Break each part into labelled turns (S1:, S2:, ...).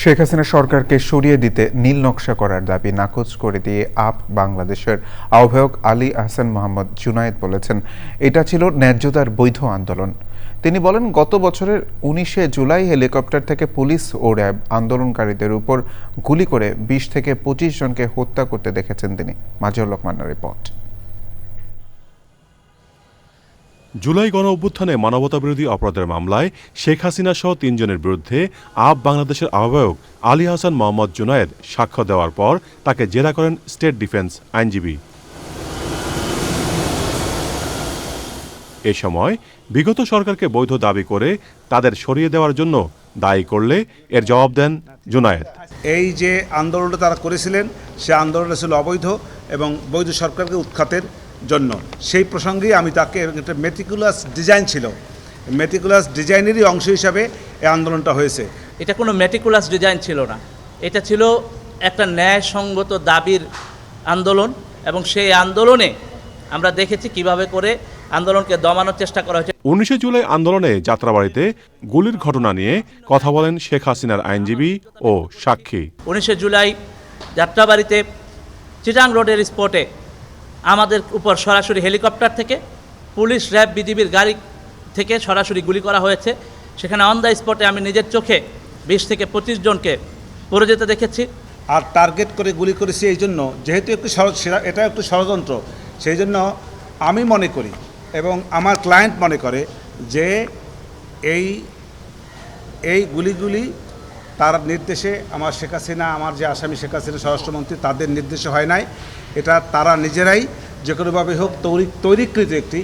S1: শেখ হাসিনা সরকারকে সরিয়ে দিতে নীল নকশা করার দাবি নাকচ করে দিয়ে আপ বাংলাদেশের আহ্বায়ক আলী আহসান মোহাম্মদ জুনায়েদ বলেছেন, এটা ছিল ন্যায্যতার বৈধ আন্দোলন। তিনি বলেন, গত বছরের উনিশে জুলাই হেলিকপ্টার থেকে পুলিশ ও র্যাব আন্দোলনকারীদের উপর গুলি করে বিশ থেকে পঁচিশ জনকে হত্যা করতে দেখেছেন তিনি। মাজুর লোকমান্নার রিপোর্ট।
S2: জুলাই গণ অভ্যুত্থানে মানবতাবিরোধী অপরাধের মামলায় শেখ হাসিনা সহ তিনজনের বিরুদ্ধে আপ বাংলাদেশের আহ্বায়ক আলী হাসান মোহাম্মদ জুনায়েদ সাক্ষ্য দেওয়ার পর তাকে জেরা করেন স্টেট ডিফেন্স আইনজীবী। এ সময় বিগত সরকারকে বৈধ দাবি করে তাদের সরিয়ে দেওয়ার জন্য দায়ী করলে এর জবাব দেন জুনায়েদ।
S3: এই যে আন্দোলনটা তারা করেছিলেন, সে আন্দোলনটা ছিল অবৈধ এবং বৈধ সরকারকে উৎখাতের জন্য। সেই প্রসঙ্গেই আমি তাকে একটা মেটিকুলাস ডিজাইন ছিল। মেটিকুলাস ডিজাইনেরই অংশ হিসাবে এই আন্দোলনটা হয়েছে।
S4: এটা কোনো মেটিকুলাস ডিজাইন ছিল না। এটা ছিল একটা ন্যায়সঙ্গত দাবির আন্দোলন এবং সেই আন্দোলনে আমরা দেখেছি কীভাবে করে আন্দোলনকে দমানোর চেষ্টা করা হয়েছে।
S2: উনিশে জুলাই আন্দোলনে যাত্রাবাড়িতে গুলির ঘটনা নিয়ে কথা বলেন শেখ হাসিনার আইনজীবী ও সাক্ষী।
S4: উনিশে জুলাই যাত্রাবাড়িতে চিটাং রোডের স্পটে আমাদের উপর সরাসরি হেলিকপ্টার থেকে, পুলিশ র্যাব বিজিবির গাড়ি থেকে সরাসরি গুলি করা হয়েছে। সেখানে অন দ্য স্পটে আমি নিজের চোখে বিশ থেকে পঁচিশ জনকে পড়ে যেতে দেখেছি।
S3: আর টার্গেট করে গুলি করেছি এই জন্য, যেহেতু একটু এটা একটু ষড়যন্ত্র, সেই জন্য আমি মনে করি এবং আমার ক্লায়েন্ট মনে করে যে এই এই গুলিগুলি তার নির্দেশে আমার শেখ হাসিনা, আমার যে আসামি শেখ হাসিনা, স্বরাষ্ট্রমন্ত্রী, তাদের নির্দেশে হয় নাই। এটা তারা নিজেরাই যে কোনোভাবে হোক তৈরি, তৈরিকৃত একটি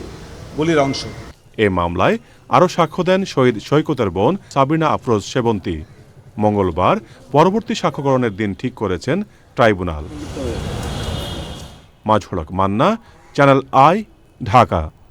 S3: গুলির অংশ।
S2: এ মামলায় আরও সাক্ষ্য দেন শহীদ সৈকতের বোন সাবিনা আফরোজ সেবন্তী। মঙ্গলবার পরবর্তী সাক্ষ্যগ্রহণের দিন ঠিক করেছেন ট্রাইব্যুনাল। মাঝহড়ক মান্না, চ্যানেল আই, ঢাকা।